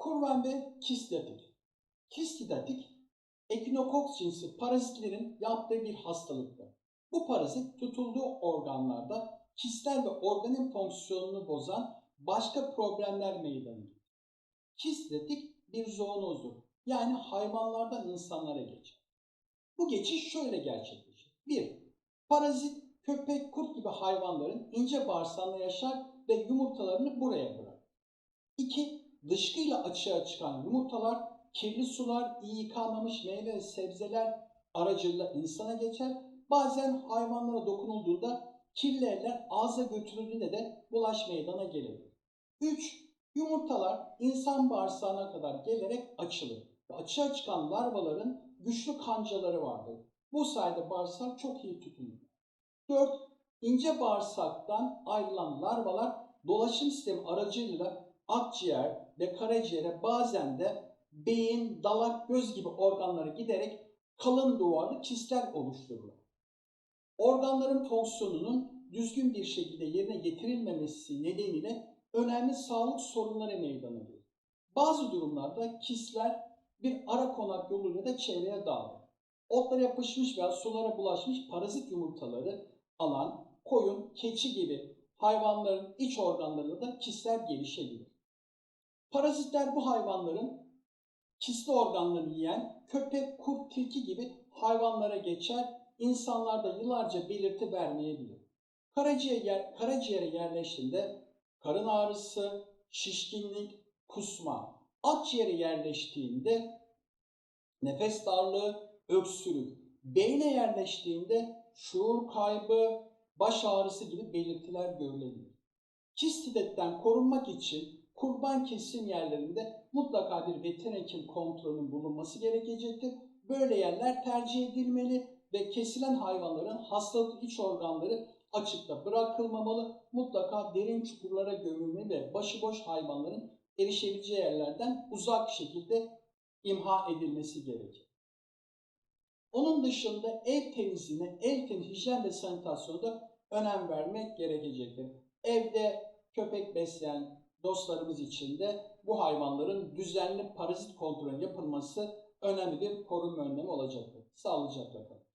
Kurban ve kistatik. Kistatik, ekinokoks cinsi parazitlerin yaptığı bir hastalıktır. Bu parazit tutulduğu organlarda kistler ve organın fonksiyonunu bozan başka problemler meydana getirir. Kistatik bir zoonozdur. Yani hayvanlardan insanlara geçer. Bu geçiş şöyle gerçekleşir. 1. Parazit, köpek, kurt gibi hayvanların ince bağırsağında yaşar ve yumurtalarını buraya bırakır. 2. Dışkıyla açığa çıkan yumurtalar kirli sular, iyi yıkanmamış meyve ve sebzeler aracılığıyla insana geçer. Bazen hayvanlara dokunulduğunda kirli eller ağza götürüldüğünde de bulaş meydana gelir. 3. Yumurtalar insan bağırsağına kadar gelerek açılır. Ve Açığa çıkan larvaların güçlü kancaları vardır. Bu sayede bağırsak çok iyi tutunur. 4. İnce bağırsaktan ayrılan larvalar dolaşım sistemi aracılığıyla akciğer ve karaciğere bazen de beyin, dalak, göz gibi organlara giderek kalın duvarlı kistler oluştururlar. Organların fonksiyonunun düzgün bir şekilde yerine getirilmemesi nedeniyle önemli sağlık sorunları meydana gelir. Bazı durumlarda kistler bir ara konak yoluyla da çevreye dağılır. Otlara yapışmış veya sulara bulaşmış parazit yumurtaları alan koyun, keçi gibi hayvanların iç organlarında da kistler gelişebilir. Parazitler bu hayvanların kistli organlarını yiyen köpek, kurt, tilki gibi hayvanlara geçer, insanlarda yıllarca belirti vermeyebilir. Karaciğer, yer, karaciğere yerleştiğinde karın ağrısı, şişkinlik, kusma, akciğere yerleştiğinde nefes darlığı, öksürük, beyne yerleştiğinde şuur kaybı, baş ağrısı gibi belirtiler görülebilir. Kistidetten korunmak için kurban kesim yerlerinde mutlaka bir veteriner hekim kontrolünün bulunması gerekecektir. Böyle yerler tercih edilmeli ve kesilen hayvanların hastalıklı iç organları açıkta bırakılmamalı. Mutlaka derin çukurlara gömülmeli ve başıboş hayvanların erişebileceği yerlerden uzak şekilde imha edilmesi gerekir. Onun dışında ev temizliğine, ev temiz hijyen ve sanitasyona da önem vermek gerekecektir. Evde köpek besleyen dostlarımız için de bu hayvanların düzenli parazit kontrolü yapılması önemli bir korunma önlemi olacaktır. Sağlıcakla kalın.